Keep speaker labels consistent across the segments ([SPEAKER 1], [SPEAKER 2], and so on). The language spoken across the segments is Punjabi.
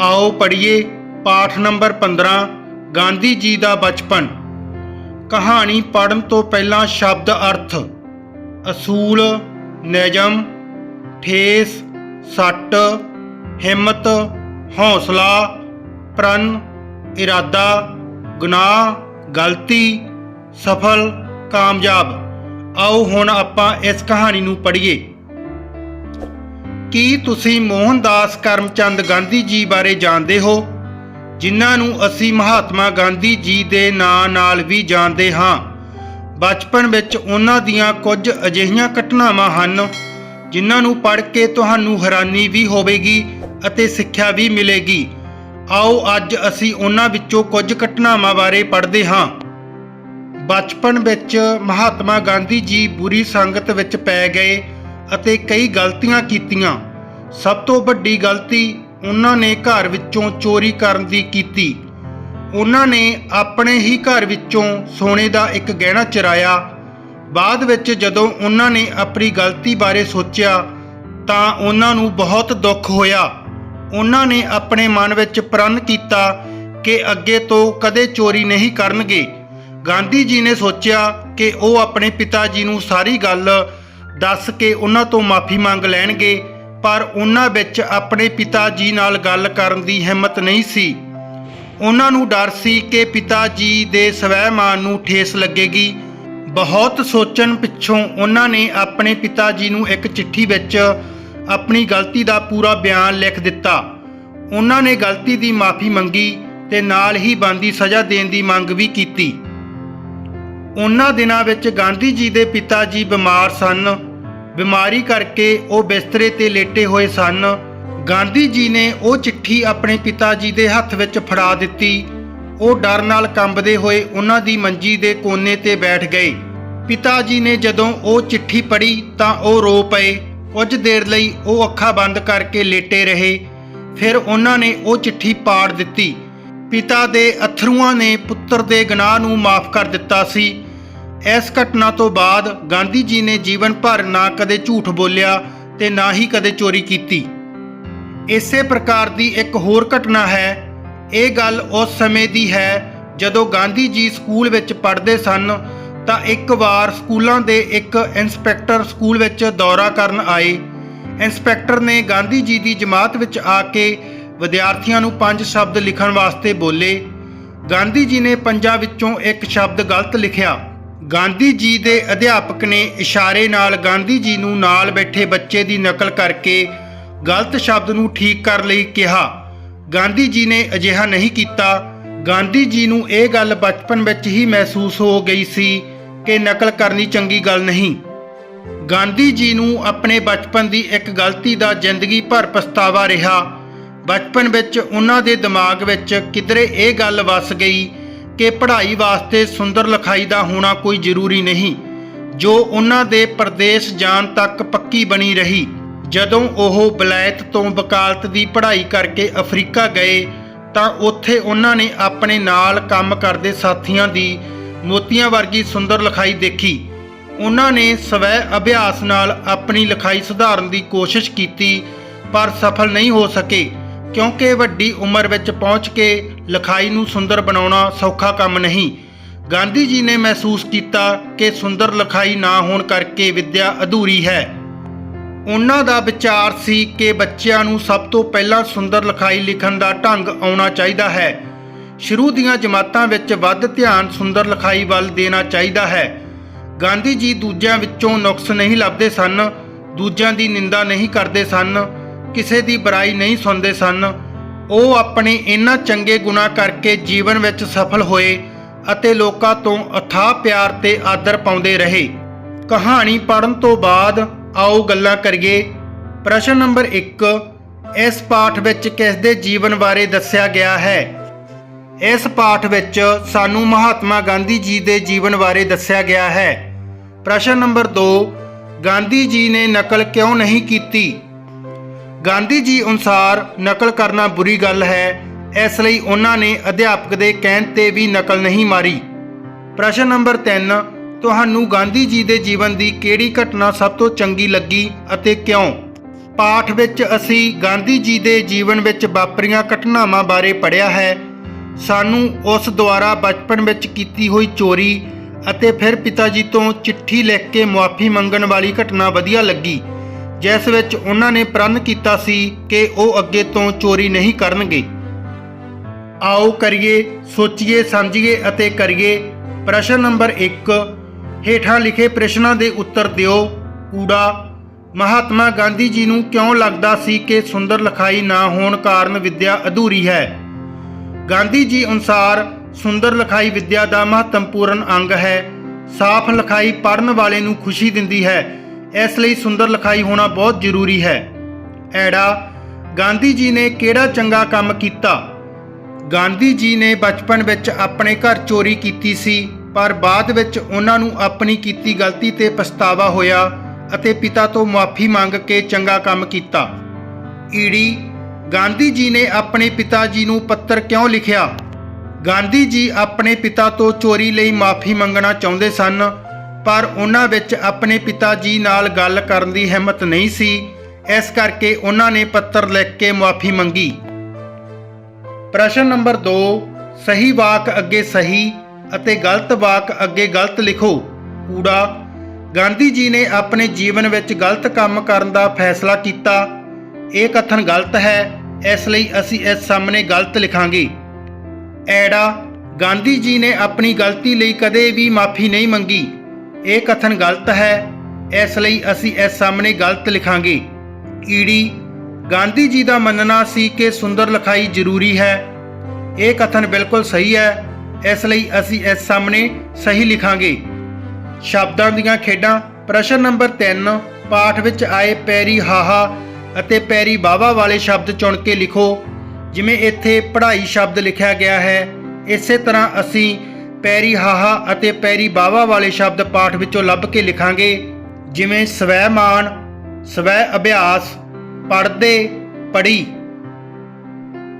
[SPEAKER 1] ਆਓ ਪੜ੍ਹੀਏ ਪਾਠ ਨੰਬਰ 15 ਗਾਂਧੀ ਜੀ ਦਾ ਬਚਪਨ। ਕਹਾਣੀ ਪੜਨ ਤੋਂ ਪਹਿਲਾਂ ਸ਼ਬਦ ਅਰਥ। ਅਸੂਲ ਨਿਯਮ ਠੇਸ, ਸੱਟ, ਹਿੰਮਤ, ਹੌਸਲਾ, ਪ੍ਰਣ, ਇਰਾਦਾ, ਗੁਨਾਹ, ਗਲਤੀ, ਸਫਲ, ਕਾਮਯਾਬ। ਆਓ ਹੁਣ ਆਪਾਂ ਇਸ ਕਹਾਣੀ ਨੂੰ ਪੜ੍ਹੀਏ। ਕੀ ਤੁਸੀਂ ਮੋਹਨਦਾਸ ਕਰਮਚੰਦ ਗਾਂਧੀ ਜੀ ਬਾਰੇ ਜਾਣਦੇ ਹੋ? ਜਿਨ੍ਹਾਂ ਨੂੰ ਅਸੀਂ ਮਹਾਤਮਾ ਗਾਂਧੀ ਜੀ ਦੇ ਨਾਂ ਨਾਲ ਵੀ ਜਾਣਦੇ ਹਾਂ। ਬਚਪਨ ਵਿੱਚ ਉਹਨਾਂ ਦੀਆਂ ਕੁਝ ਅਜਿਹੀਆਂ ਘਟਨਾਵਾਂ ਹਨ, ਜਿਨ੍ਹਾਂ ਨੂੰ ਪੜ੍ਹ ਕੇ ਤੁਹਾਨੂੰ ਹੈਰਾਨੀ ਵੀ ਹੋਵੇਗੀ ਅਤੇ ਸਿੱਖਿਆ ਵੀ ਮਿਲੇਗੀ। ਆਓ ਅੱਜ ਅਸੀਂ ਉਹਨਾਂ ਵਿੱਚੋਂ ਕੁਝ ਘਟਨਾਵਾਂ ਬਾਰੇ ਪੜ੍ਹਦੇ ਹਾਂ। ਬਚਪਨ ਵਿੱਚ ਮਹਾਤਮਾ ਗਾਂਧੀ ਜੀ ਬੁਰੀ ਸੰਗਤ ਵਿੱਚ ਪੈ ਗਏ ਅਤੇ ਕਈ ਗਲਤੀਆਂ ਕੀਤੀਆਂ। ਸਭ ਤੋਂ ਵੱਡੀ ਗਲਤੀ ਉਹਨਾਂ ਨੇ ਘਰ ਵਿੱਚੋਂ ਚੋਰੀ ਕਰਨ ਦੀ ਕੀਤੀ। ਉਹਨਾਂ ਨੇ ਆਪਣੇ ਹੀ ਘਰ ਵਿੱਚੋਂ ਸੋਨੇ ਦਾ ਇੱਕ ਗਹਿਣਾ ਚੁਰਾਇਆ। ਬਾਅਦ ਵਿੱਚ ਜਦੋਂ ਉਹਨਾਂ ਨੇ ਆਪਣੀ ਗਲਤੀ ਬਾਰੇ ਸੋਚਿਆ, ਤਾਂ ਉਹਨਾਂ ਨੂੰ ਬਹੁਤ ਦੁੱਖ ਹੋਇਆ। ਉਹਨਾਂ ਨੇ ਆਪਣੇ ਮਨ ਵਿੱਚ ਪ੍ਰਣ ਕੀਤਾ ਕਿ ਅੱਗੇ ਤੋਂ ਕਦੇ ਚੋਰੀ ਨਹੀਂ ਕਰਨਗੇ। ਗਾਂਧੀ ਜੀ ਨੇ ਸੋਚਿਆ ਕਿ ਉਹ ਆਪਣੇ ਪਿਤਾ ਜੀ ਨੂੰ ਸਾਰੀ ਗੱਲ ਦੱਸ ਕੇ ਉਹਨਾਂ ਤੋਂ ਮਾਫੀ ਮੰਗ ਲੈਣਗੇ। ਪਰ ਉਹਨਾਂ ਵਿੱਚ ਆਪਣੇ ਪਿਤਾ ਜੀ ਨਾਲ ਗੱਲ ਕਰਨ ਦੀ ਹਿੰਮਤ ਨਹੀਂ ਸੀ। ਉਹਨਾਂ ਨੂੰ ਡਰ ਸੀ ਕਿ ਪਿਤਾ ਜੀ ਦੇ ਸਵੈਮਾਨ ਨੂੰ ਠੇਸ ਲੱਗੇਗੀ। ਬਹੁਤ ਸੋਚਣ ਪਿੱਛੋਂ ਉਹਨਾਂ ਨੇ ਆਪਣੇ ਪਿਤਾ ਜੀ ਨੂੰ ਇੱਕ ਚਿੱਠੀ ਵਿੱਚ ਆਪਣੀ ਗਲਤੀ ਦਾ ਪੂਰਾ ਬਿਆਨ ਲਿਖ ਦਿੱਤਾ। ਉਹਨਾਂ ਨੇ ਗਲਤੀ ਦੀ ਮਾਫੀ ਮੰਗੀ ਤੇ ਨਾਲ ਹੀ ਬੰਦੀ ਸਜ਼ਾ ਦੇਣ ਦੀ ਮੰਗ ਵੀ ਕੀਤੀ। ਉਹਨਾਂ ਦਿਨਾਂ ਵਿੱਚ ਗਾਂਧੀ ਜੀ ਦੇ ਪਿਤਾ ਜੀ ਬਿਮਾਰ ਸਨ। ਬਿਮਾਰੀ ਕਰਕੇ ਉਹ ਬਿਸਤਰੇ ਤੇ ਲੇਟੇ ਹੋਏ ਸਨ। ਗਾਂਧੀ ਜੀ ਨੇ ਉਹ ਚਿੱਠੀ ਆਪਣੇ ਪਿਤਾ ਜੀ ਦੇ ਹੱਥ ਵਿੱਚ ਫੜਾ ਦਿੱਤੀ। ਉਹ ਡਰ ਨਾਲ ਕੰਬਦੇ ਹੋਏ ਉਹਨਾਂ ਦੀ ਮੰਜੀ ਦੇ ਕੋਨੇ ਤੇ ਬੈਠ ਗਏ। ਪਿਤਾ ਜੀ ਨੇ ਜਦੋਂ ਉਹ ਚਿੱਠੀ ਪੜ੍ਹੀ ਤਾਂ ਉਹ ਰੋ ਪਏ। ਕੁਝ ਦੇਰ ਲਈ ਉਹ ਅੱਖਾਂ ਬੰਦ ਕਰਕੇ ਲੇਟੇ ਰਹੇ। ਫਿਰ ਉਹਨਾਂ ਨੇ ਉਹ ਚਿੱਠੀ ਪਾੜ ਦਿੱਤੀ। ਪਿਤਾ ਦੇ ਅਥਰੂਆਂ ਨੇ ਪੁੱਤਰ ਦੇ ਗੁਨਾਹ ਨੂੰ ਮਾਫ ਕਰ ਦਿੱਤਾ ਸੀ। ਇਸ ਘਟਨਾ ਤੋਂ ਬਾਅਦ ਗਾਂਧੀ ਜੀ ਨੇ ਜੀਵਨ ਭਰ ਨਾ ਕਦੇ ਝੂਠ ਬੋਲਿਆ ਤੇ ਨਾ ਹੀ ਕਦੇ ਚੋਰੀ ਕੀਤੀ। ਇਸੇ ਪ੍ਰਕਾਰ ਦੀ ਇੱਕ ਹੋਰ ਘਟਨਾ ਹੈ। ਇਹ ਗੱਲ ਉਸ ਸਮੇਂ ਦੀ ਹੈ ਜਦੋਂ ਗਾਂਧੀ ਜੀ ਸਕੂਲ ਵਿੱਚ ਪੜ੍ਹਦੇ ਸਨ ਤਾਂ ਇੱਕ ਵਾਰ ਸਕੂਲਾਂ ਦੇ ਇੱਕ ਇੰਸਪੈਕਟਰ ਸਕੂਲ ਵਿੱਚ ਦੌਰਾ ਕਰਨ ਆਏ। ਇੰਸਪੈਕਟਰ ਨੇ ਗਾਂਧੀ ਜੀ ਦੀ ਜਮਾਤ ਵਿੱਚ ਆ ਕੇ ਵਿਦਿਆਰਥੀਆਂ ਨੂੰ ਪੰਜ ਸ਼ਬਦ ਲਿਖਣ ਵਾਸਤੇ ਬੋਲੇ। ਗਾਂਧੀ ਜੀ ਨੇ ਪੰਜਾਂ ਵਿੱਚੋਂ ਇੱਕ ਸ਼ਬਦ ਗਲਤ ਲਿਖਿਆ। ਗਾਂਧੀ ਜੀ ਦੇ ਅਧਿਆਪਕ ਨੇ ਇਸ਼ਾਰੇ ਨਾਲ ਗਾਂਧੀ ਜੀ ਨੂੰ ਨਾਲ ਬੈਠੇ ਬੱਚੇ ਦੀ ਨਕਲ ਕਰਕੇ ਗਲਤ ਸ਼ਬਦ ਨੂੰ ਠੀਕ ਕਰ ਲਈ ਕਿਹਾ। ਗਾਂਧੀ ਜੀ ਨੇ ਅਜਿਹਾ ਨਹੀਂ ਕੀਤਾ। ਗਾਂਧੀ ਜੀ ਨੂੰ ਇਹ ਗੱਲ ਬਚਪਨ ਵਿੱਚ ਹੀ ਮਹਿਸੂਸ ਹੋ ਗਈ ਸੀ ਕਿ ਨਕਲ ਕਰਨੀ ਚੰਗੀ ਗੱਲ ਨਹੀਂ। ਗਾਂਧੀ ਜੀ ਨੂੰ ਆਪਣੇ ਬਚਪਨ ਦੀ ਇੱਕ ਗਲਤੀ ਦਾ ਜ਼ਿੰਦਗੀ ਭਰ ਪਛਤਾਵਾ ਰਿਹਾ। ਬਚਪਨ ਵਿੱਚ ਉਹਨਾਂ ਦੇ ਦਿਮਾਗ ਵਿੱਚ ਕਿਧਰੇ ਇਹ ਗੱਲ ਵੱਸ ਗਈ ਕਿ ਪੜ੍ਹਾਈ ਵਾਸਤੇ ਸੁੰਦਰ ਲਿਖਾਈ ਦਾ ਹੋਣਾ ਕੋਈ ਜ਼ਰੂਰੀ ਨਹੀਂ। ਜੋ ਉਹਨਾਂ ਦੇ ਪ੍ਰਦੇਸ਼ ਜਾਣ ਤੱਕ ਪੱਕੀ ਬਣੀ ਰਹੀ। ਜਦੋਂ ਉਹ ਬਲੈਤ ਤੋਂ ਵਕਾਲਤ ਦੀ ਪੜ੍ਹਾਈ ਕਰਕੇ ਅਫਰੀਕਾ ਗਏ, ਤਾਂ ਉੱਥੇ ਉਹਨਾਂ ਨੇ ਆਪਣੇ ਨਾਲ ਕੰਮ ਕਰਦੇ ਸਾਥੀਆਂ ਦੀ ਮੋਤੀਆਂ ਵਰਗੀ ਸੁੰਦਰ ਲਿਖਾਈ ਦੇਖੀ। ਉਹਨਾਂ ਨੇ ਸਵੈ ਅਭਿਆਸ ਨਾਲ ਆਪਣੀ ਲਿਖਾਈ ਸੁਧਾਰਨ ਦੀ ਕੋਸ਼ਿਸ਼ ਕੀਤੀ, ਪਰ ਸਫਲ ਨਹੀਂ ਹੋ ਸਕੇ, ਕਿਉਂਕਿ ਵੱਡੀ ਉਮਰ ਵਿੱਚ ਪਹੁੰਚ ਕੇ ਲਿਖਾਈ ਨੂੰ ਸੁੰਦਰ ਬਣਾਉਣਾ ਸੌਖਾ ਕੰਮ ਨਹੀਂ। ਗਾਂਧੀ ਜੀ ਨੇ ਮਹਿਸੂਸ ਕੀਤਾ ਕਿ ਸੁੰਦਰ ਲਿਖਾਈ ਨਾ ਹੋਣ ਕਰਕੇ ਵਿੱਦਿਆ ਅਧੂਰੀ ਹੈ। ਉਹਨਾਂ ਦਾ ਵਿਚਾਰ ਸੀ ਕਿ ਬੱਚਿਆਂ ਨੂੰ ਸਭ ਤੋਂ ਪਹਿਲਾਂ ਸੁੰਦਰ ਲਿਖਾਈ ਲਿਖਣ ਦਾ ਢੰਗ ਆਉਣਾ ਚਾਹੀਦਾ ਹੈ। ਸ਼ੁਰੂ ਦੀਆਂ ਜਮਾਤਾਂ ਵਿੱਚ ਵੱਧ ਧਿਆਨ ਸੁੰਦਰ ਲਿਖਾਈ ਵੱਲ ਦੇਣਾ ਚਾਹੀਦਾ ਹੈ। ਗਾਂਧੀ ਜੀ ਦੂਜਿਆਂ ਵਿੱਚੋਂ ਨੁਕਸ ਨਹੀਂ ਲੱਭਦੇ ਸਨ, ਦੂਜਿਆਂ ਦੀ ਨਿੰਦਾ ਨਹੀਂ ਕਰਦੇ ਸਨ, ਕਿਸੇ ਦੀ ਬੁਰਾਈ ਨਹੀਂ ਸੁਣਦੇ ਸਨ ਉਹ ਆਪਣੇ ਇਹਨਾਂ ਚੰਗੇ ਗੁਣਾਂ ਕਰਕੇ ਜੀਵਨ ਵਿੱਚ ਸਫਲ ਹੋਏ ਅਤੇ ਲੋਕਾਂ ਤੋਂ ਅਥਾਹ ਪਿਆਰ ਤੇ ਆਦਰ ਪਾਉਂਦੇ ਰਹੇ। ਕਹਾਣੀ ਪੜਨ ਤੋਂ ਬਾਅਦ ਆਓ ਗੱਲਾਂ ਕਰੀਏ। ਪ੍ਰਸ਼ਨ ਨੰਬਰ 1 ਇਸ ਪਾਠ ਵਿੱਚ ਕਿਸ ਦੇ ਜੀਵਨ ਬਾਰੇ ਦੱਸਿਆ ਗਿਆ ਹੈ? ਇਸ ਪਾਠ ਵਿੱਚ ਸਾਨੂੰ ਮਹਾਤਮਾ ਗਾਂਧੀ ਜੀ ਦੇ ਜੀਵਨ ਬਾਰੇ ਦੱਸਿਆ ਗਿਆ ਹੈ। ਪ੍ਰਸ਼ਨ ਨੰਬਰ 2 ਗਾਂਧੀ ਜੀ ਨੇ ਨਕਲ ਕਿਉਂ ਨਹੀਂ ਕੀਤੀ? ਗਾਂਧੀ ਜੀ ਅਨੁਸਾਰ ਨਕਲ ਕਰਨਾ ਬੁਰੀ ਗੱਲ ਹੈ, ਇਸ ਲਈ ਉਹਨਾਂ ਨੇ ਅਧਿਆਪਕ ਦੇ ਕਹਿਣ ਤੇ ਵੀ ਨਕਲ ਨਹੀਂ ਮਾਰੀ। ਪ੍ਰਸ਼ਨ ਨੰਬਰ 3 ਤੁਹਾਨੂੰ ਗਾਂਧੀ ਜੀ ਦੇ ਜੀਵਨ ਦੀ ਕਿਹੜੀ ਘਟਨਾ ਸਭ ਤੋਂ ਚੰਗੀ ਲੱਗੀ ਅਤੇ ਕਿਉਂ? ਪਾਠ ਵਿੱਚ ਅਸੀਂ ਗਾਂਧੀ ਜੀ ਦੇ ਜੀਵਨ ਵਿੱਚ ਵਾਪਰੀਆਂ ਘਟਨਾਵਾਂ ਬਾਰੇ ਪੜ੍ਹਿਆ ਹੈ। ਸਾਨੂੰ ਉਸ ਦੁਆਰਾ ਬਚਪਨ ਵਿੱਚ ਕੀਤੀ ਹੋਈ ਚੋਰੀ ਅਤੇ ਫਿਰ ਪਿਤਾ ਜੀ ਤੋਂ ਚਿੱਠੀ ਲਿਖ ਕੇ ਮੁਆਫੀ ਮੰਗਣ ਵਾਲੀ ਘਟਨਾ ਵਧੀਆ ਲੱਗੀ। ਜਿਸ ਵਿੱਚ ਉਹਨਾਂ ਨੇ ਪ੍ਰਣ ਕੀਤਾ ਸੀ ਕਿ ਉਹ ਅੱਗੇ ਤੋਂ ਚੋਰੀ ਨਹੀਂ ਕਰਨਗੇ। ਆਓ ਕਰੀਏ, ਸੋਚੀਏ, ਸਮਝੀਏ ਅਤੇ ਕਰੀਏ। ਪ੍ਰਸ਼ਨ ਨੰਬਰ 1 ਹੇਠਾਂ ਲਿਖੇ ਪ੍ਰਸ਼ਨਾਂ ਦੇ ਉੱਤਰ ਦਿਓ। ਕੂੜਾ, ਮਹਾਤਮਾ ਗਾਂਧੀ ਜੀ ਨੂੰ ਕਿਉਂ ਲੱਗਦਾ ਸੀ ਕਿ ਸੁੰਦਰ ਲਿਖਾਈ ਨਾ ਹੋਣ ਕਾਰਨ ਵਿੱਦਿਆ ਅਧੂਰੀ ਹੈ? ਗਾਂਧੀ ਜੀ ਅਨੁਸਾਰ, ਸੁੰਦਰ ਲਿਖਾਈ ਵਿੱਦਿਆ ਦਾ ਮਹੱਤਵਪੂਰਨ ਅੰਗ ਹੈ। ਸਾਫ਼ ਲਿਖਾਈ ਪੜ੍ਹਨ ਵਾਲੇ ਨੂੰ ਖੁਸ਼ੀ ਦਿੰਦੀ ਹੈ। ਇਸ ਲਈ ਸੁੰਦਰ ਲਿਖਾਈ ਹੋਣਾ ਬਹੁਤ ਜ਼ਰੂਰੀ ਹੈ। ਐੜਾ, ਗਾਂਧੀ ਜੀ ਨੇ ਕਿਹੜਾ ਚੰਗਾ ਕੰਮ ਕੀਤਾ? ਗਾਂਧੀ ਜੀ ਨੇ ਬਚਪਨ ਵਿੱਚ ਆਪਣੇ ਘਰ ਚੋਰੀ ਕੀਤੀ ਸੀ, ਪਰ ਬਾਅਦ ਵਿੱਚ ਉਹਨਾਂ ਨੂੰ ਆਪਣੀ ਕੀਤੀ ਗਲਤੀ ਤੇ ਪਛਤਾਵਾ ਹੋਇਆ ਅਤੇ ਪਿਤਾ ਤੋਂ ਮੁਆਫੀ ਮੰਗ ਕੇ ਚੰਗਾ ਕੰਮ ਕੀਤਾ। ਈੜੀ, ਗਾਂਧੀ ਜੀ ਨੇ ਆਪਣੇ ਪਿਤਾ ਜੀ ਨੂੰ ਪੱਤਰ ਕਿਉਂ ਲਿਖਿਆ? ਗਾਂਧੀ ਜੀ ਆਪਣੇ ਪਿਤਾ ਤੋਂ ਚੋਰੀ ਲਈ ਮਾਫੀ ਮੰਗਣਾ ਚਾਹੁੰਦੇ ਸਨ ਪਰ ਉਹਨਾਂ ਵਿੱਚ ਆਪਣੇ ਪਿਤਾ ਜੀ ਨਾਲ ਗੱਲ ਕਰਨ ਦੀ ਹਿੰਮਤ ਨਹੀਂ ਸੀ। ਇਸ ਕਰਕੇ ਉਹਨਾਂ ਨੇ ਪੱਤਰ ਲਿਖ ਕੇ ਮਾਫੀ ਮੰਗੀ। ਪ੍ਰਸ਼ਨ ਨੰਬਰ 2 ਸਹੀ ਵਾਕ ਅੱਗੇ ਸਹੀ ਅਤੇ ਗਲਤ ਵਾਕ ਅੱਗੇ ਗਲਤ ਲਿਖੋ। ਕੂੜਾ, ਗਾਂਧੀ ਜੀ ਨੇ ਆਪਣੇ ਜੀਵਨ ਵਿੱਚ ਗਲਤ ਕੰਮ ਕਰਨ ਦਾ ਫੈਸਲਾ ਕੀਤਾ। ਇਹ ਕਥਨ ਗਲਤ ਹੈ, ਇਸ ਲਈ ਅਸੀਂ ਇਸ ਸਾਹਮਣੇ ਗਲਤ ਲਿਖਾਂਗੇ। ਐੜਾ, ਗਾਂਧੀ ਜੀ ਨੇ ਆਪਣੀ ਗਲਤੀ ਲਈ ਕਦੇ ਵੀ ਮਾਫੀ ਨਹੀਂ ਮੰਗੀ। ਇਹ ਕਥਨ ਗਲਤ ਹੈ, ਇਸ ਲਈ ਅਸੀਂ ਇਸ ਸਾਹਮਣੇ ਗਲਤ ਲਿਖਾਂਗੇ। ਈੜੀ ਗਾਂਧੀ ਜੀ ਦਾ ਮੰਨਣਾ ਸੀ ਕਿ ਸੁੰਦਰ ਲਿਖਾਈ ਜ਼ਰੂਰੀ ਹੈ। ਇਹ ਕਥਨ ਬਿਲਕੁਲ ਸਹੀ ਹੈ, ਇਸ ਲਈ ਅਸੀਂ ਇਸ ਸਾਹਮਣੇ ਸਹੀ ਲਿਖਾਂਗੇ। ਸ਼ਬਦਾਂ ਦੀਆਂ ਖੇਡਾਂ, ਪ੍ਰਸ਼ਨ ਨੰਬਰ 3 ਪਾਠ ਵਿੱਚ ਆਏ ਪੈਰੀ ਹਾਹਾ ਅਤੇ ਪੈਰੀ ਬਾਵਾ ਵਾਲੇ ਸ਼ਬਦ ਚੁਣ ਕੇ ਲਿਖੋ, ਜਿਵੇਂ ਇੱਥੇ ਪੜ੍ਹਾਈ ਸ਼ਬਦ ਲਿਖਿਆ ਗਿਆ ਹੈ। ਇਸੇ ਤਰ੍ਹਾਂ ਅਸੀਂ ਪੈਰੀ ਹਾਹਾ ਅਤੇ ਪੈਰੀ ਬਾਵਾ ਵਾਲੇ ਸ਼ਬਦ ਪਾਠ ਵਿੱਚੋਂ ਲੱਭ ਕੇ ਲਿਖਾਂਗੇ, ਜਿਵੇਂ ਸਵੈਮਾਨ ਸਵੈ ਅਭਿਆਸ, ਪੜ੍ਹਦੇ, ਪੜ੍ਹੀ।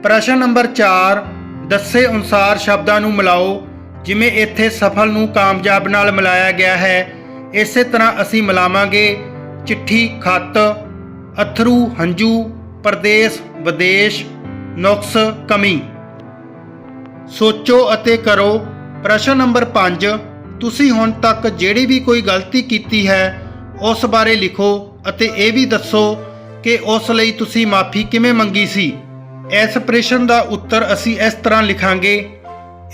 [SPEAKER 1] ਪ੍ਰਸ਼ਨ ਨੰਬਰ 4 ਦੱਸੇ ਅਨੁਸਾਰ ਸ਼ਬਦਾਂ ਨੂੰ ਮਿਲਾਓ, ਜਿਵੇਂ ਇੱਥੇ ਸਫਲ ਨੂੰ ਕਾਮਯਾਬ ਨਾਲ ਮਿਲਾਇਆ ਗਿਆ ਹੈ, ਇਸੇ ਤਰ੍ਹਾਂ ਅਸੀਂ ਮਿਲਾਵਾਂਗੇ, ਚਿੱਠੀ, ਖੱਤ, ਅਥਰੂ, ਹੰਝੂ, ਪਰਦੇਸ, ਵਿਦੇਸ਼, ਨੁਕਸ, ਕਮੀ। ਸੋਚੋ ਅਤੇ ਕਰੋ ਪ੍ਰਸ਼ਨ ਨੰਬਰ 5 ਤੁਸੀਂ ਹੁਣ ਤੱਕ ਜਿਹੜੀ ਵੀ ਕੋਈ ਗਲਤੀ ਕੀਤੀ ਹੈ, ਉਸ ਬਾਰੇ ਲਿਖੋ ਅਤੇ ਇਹ ਵੀ ਦੱਸੋ ਕਿ ਉਸ ਲਈ ਤੁਸੀਂ ਮਾਫੀ ਕਿਵੇਂ ਮੰਗੀ ਸੀ। ਇਸ ਪ੍ਰਸ਼ਨ ਦਾ ਉੱਤਰ ਅਸੀਂ ਇਸ ਤਰ੍ਹਾਂ ਲਿਖਾਂਗੇ,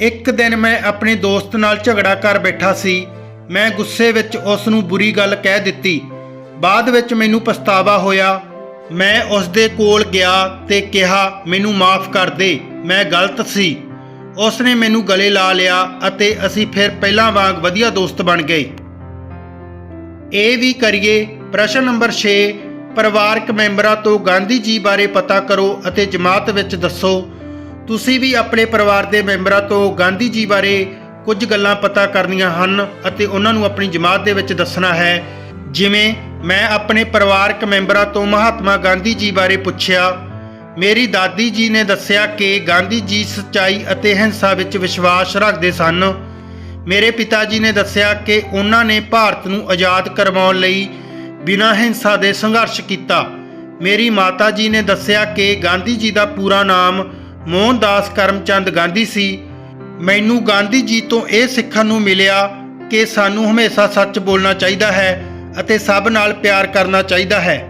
[SPEAKER 1] ਇੱਕ ਦਿਨ ਮੈਂ ਆਪਣੇ ਦੋਸਤ ਨਾਲ ਝਗੜਾ ਕਰ ਬੈਠਾ ਸੀ। ਮੈਂ ਗੁੱਸੇ ਵਿੱਚ ਉਸ ਨੂੰ ਬੁਰੀ ਗੱਲ ਕਹਿ ਦਿੱਤੀ। ਬਾਅਦ ਵਿੱਚ ਮੈਨੂੰ ਪਛਤਾਵਾ ਹੋਇਆ। ਮੈਂ ਉਸ ਦੇ ਕੋਲ ਗਿਆ ਤੇ ਕਿਹਾ, ਮੈਨੂੰ ਮਾਫ ਕਰ ਦੇ, ਮੈਂ ਗਲਤ ਸੀ। ਉਸ ਨੇ ਮੈਨੂੰ ਗਲੇ ਲਾ ਲਿਆ ਅਤੇ ਅਸੀਂ ਫਿਰ ਪਹਿਲਾਂ ਵਾਂਗ ਵਧੀਆ ਦੋਸਤ ਬਣ ਗਏ। ਇਹ ਵੀ ਕਰੀਏ, ਪ੍ਰਸ਼ਨ ਨੰਬਰ 6 ਪਰਿਵਾਰਕ ਮੈਂਬਰਾਂ ਤੋਂ ਗਾਂਧੀ ਜੀ ਬਾਰੇ ਪਤਾ ਕਰੋ ਅਤੇ ਜਮਾਤ ਵਿੱਚ ਦੱਸੋ। ਤੁਸੀਂ ਵੀ ਆਪਣੇ ਪਰਿਵਾਰ ਦੇ ਮੈਂਬਰਾਂ ਤੋਂ ਗਾਂਧੀ ਜੀ ਬਾਰੇ ਕੁਝ ਗੱਲਾਂ ਪਤਾ ਕਰਨੀਆਂ ਹਨ ਅਤੇ ਉਹਨਾਂ ਨੂੰ ਆਪਣੀ ਜਮਾਤ ਦੇ ਵਿੱਚ ਦੱਸਣਾ ਹੈ। ਜਿਵੇਂ, ਮੈਂ ਆਪਣੇ ਪਰਿਵਾਰਕ ਮੈਂਬਰਾਂ ਤੋਂ ਮਹਾਤਮਾ ਗਾਂਧੀ ਜੀ ਬਾਰੇ ਪੁੱਛਿਆ ਮੇਰੀ ਦਾਦੀ ਜੀ ਨੇ ਦੱਸਿਆ ਕਿ ਗਾਂਧੀ ਜੀ ਸੱਚਾਈ ਅਤੇ ਹਿੰਸਾ ਵਿੱਚ ਵਿਸ਼ਵਾਸ ਰੱਖਦੇ ਸਨ। ਮੇਰੇ ਪਿਤਾ ਜੀ ਨੇ ਦੱਸਿਆ ਕਿ ਉਹਨਾਂ ਨੇ ਭਾਰਤ ਨੂੰ ਆਜ਼ਾਦ ਕਰਵਾਉਣ ਲਈ ਬਿਨਾਂ ਹਿੰਸਾ ਦੇ ਸੰਘਰਸ਼ ਕੀਤਾ। ਮੇਰੀ ਮਾਤਾ ਜੀ ਨੇ ਦੱਸਿਆ ਕਿ ਗਾਂਧੀ ਜੀ ਦਾ ਪੂਰਾ ਨਾਮ ਮੋਹਨਦਾਸ ਕਰਮਚੰਦ ਗਾਂਧੀ ਸੀ। ਮੈਨੂੰ ਗਾਂਧੀ ਜੀ ਤੋਂ ਇਹ ਸਿੱਖਣ ਨੂੰ ਮਿਲਿਆ ਕਿ ਸਾਨੂੰ ਹਮੇਸ਼ਾ ਸੱਚ ਬੋਲਣਾ ਚਾਹੀਦਾ ਹੈ ਅਤੇ ਸਭ ਨਾਲ ਪਿਆਰ ਕਰਨਾ ਚਾਹੀਦਾ ਹੈ।